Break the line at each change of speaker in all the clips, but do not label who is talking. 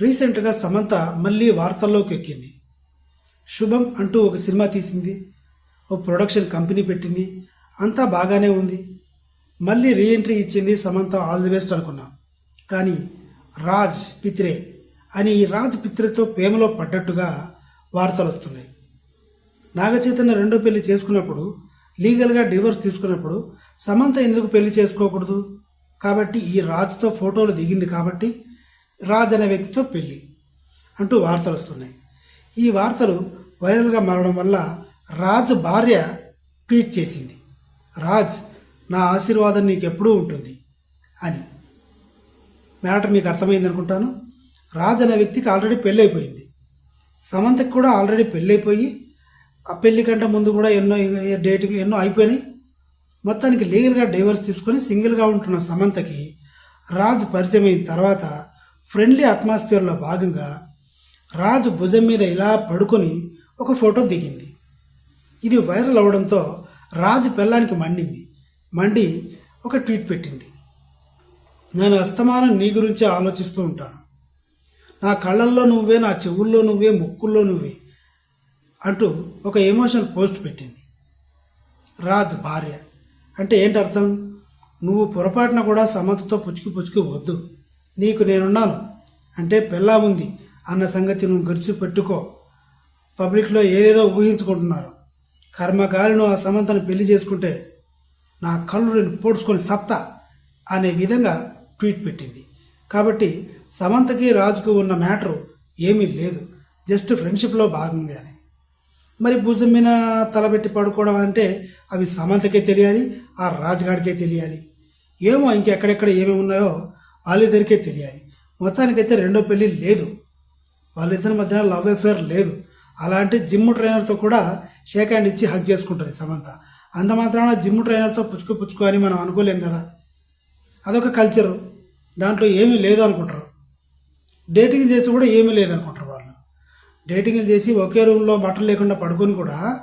రీసెంట్గా సమంత మళ్ళీ వార్తల్లోకి ఎక్కింది. శుభం అంటూ ఒక సినిమా తీసింది. ఓ ప్రొడక్షన్ కంపెనీ పెట్టింది. అంతా బాగానే ఉంది. మళ్ళీ రీఎంట్రీ ఇచ్చింది సమంత ఆల్ ది బెస్ట్ అనుకున్నాం. కానీ రాజ్ పిత్రే అని ఈ రాజ్ పిత్రేతో ప్రేమలో పడ్డట్టుగా వార్తలు వస్తున్నాయి. నాగచైతన్య రెండో పెళ్ళి చేసుకున్నప్పుడు లీగల్గా డివోర్స్ తీసుకున్నప్పుడు సమంత ఎందుకు పెళ్ళి చేసుకోకూడదు? కాబట్టి ఈ రాజ్తో ఫోటోలు దిగింది కాబట్టి రాజ్ అనే వ్యక్తితో పెళ్ళి అంటూ వార్తలు వస్తున్నాయి. ఈ వార్తలు వైరల్గా మారడం వల్ల రాజ్ భార్య ట్వీట్ చేసింది. రాజ్ నా ఆశీర్వాదం నీకు ఎప్పుడూ ఉంటుంది అని. మ్యాటర్ మీకు అర్థమైంది అనుకుంటాను రాజ్ అనే వ్యక్తికి ఆల్రెడీ పెళ్ళైపోయింది. సమంతకి కూడా ఆల్రెడీ పెళ్ళైపోయి ఆ పెళ్ళి కంటే ముందు కూడా ఎన్నో డేటింగ్ ఎన్నో అయిపోయినాయి. మొత్తానికి లీగల్గా డైవర్స్ తీసుకొని సింగిల్గా ఉంటున్న సమంతకి రాజ్ పరిచయం అయిన తర్వాత ఫ్రెండ్లీ అట్మాస్ఫియర్లో భాగంగా రాజు భుజం మీద ఇలా పడుకొని ఒక ఫోటో దిగింది. ఇది వైరల్ అవడంతో రాజు పెళ్ళానికి మండింది. మండి ఒక ట్వీట్ పెట్టింది. నేను అస్తమానం నీ గురించే ఆలోచిస్తూ ఉంటాను. నా కళ్ళల్లో నువ్వే నా చెవుల్లో నువ్వే ముక్కుల్లో నువ్వే అంటూ ఒక ఎమోషనల్ పోస్ట్ పెట్టింది. రాజ్ భార్య. అంటే ఏంటి అర్థం? నువ్వు పొరపాటున కూడా సమంతతో పుచ్చుకు పుచ్చుకు వద్దు. నీకు నేనున్నాను. అంటే పెళ్ళా ఉంది. అన్న సంగతి నువ్వు గడిచి పెట్టుకో. పబ్లిక్లో ఏదేదో ఊహించుకుంటున్నారు. కర్మకారిను ఆ సమంతను పెళ్ళి చేసుకుంటే నా కళ్ళు నేను పోడ్చుకొని సత్తా అనే విధంగా ట్వీట్ పెట్టింది. కాబట్టి సమంతకి రాజుకు ఉన్న మ్యాటరు ఏమీ లేదు. జస్ట్ ఫ్రెండ్షిప్లో భాగంగానే. మరి భుజం మీద తలబెట్టి పడుకోవడం అంటే అవి సమంతకే తెలియాలి ఆ రాజుగాడికే తెలియాలి. ఏమో ఇంకెక్కడెక్కడ ఏమేమి ఉన్నాయో వాళ్ళిద్దరికే తెలియాలి. మొత్తానికైతే రెండో పెళ్ళి లేదు. వాళ్ళిద్దరి మధ్యన లవ్ అఫేర్ లేదు. అలాంటి జిమ్ ట్రైనర్తో కూడా షేక్ హ్యాండ్ ఇచ్చి హక్ చేసుకుంటుంది సమంత. అంత మాత్రాన జిమ్ ట్రైనర్తో పుచ్చుకు పుచ్చుకు అని మనం అనుకోలేం కదా. అదొక కల్చరు దాంట్లో ఏమీ లేదు అనుకుంటారు. డేటింగ్ చేసి కూడా ఏమీ లేదనుకుంటారు వాళ్ళు. డేటింగ్లు చేసి ఒకే రూమ్లో బట్టలు లేకుండా పడుకొని కూడా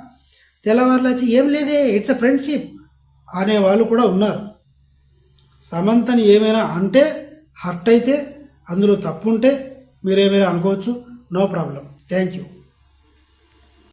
తెల్లవారులు వచ్చి ఏం లేదే ఇట్స్ అ ఫ్రెండ్షిప్ అనే వాళ్ళు కూడా ఉన్నారు. సమంతని ఏమైనా అంటే హర్ట్ అయితే అందులో తప్పు ఉంటే మీరేమైనా అనుకోవచ్చు. No problem. Thank you.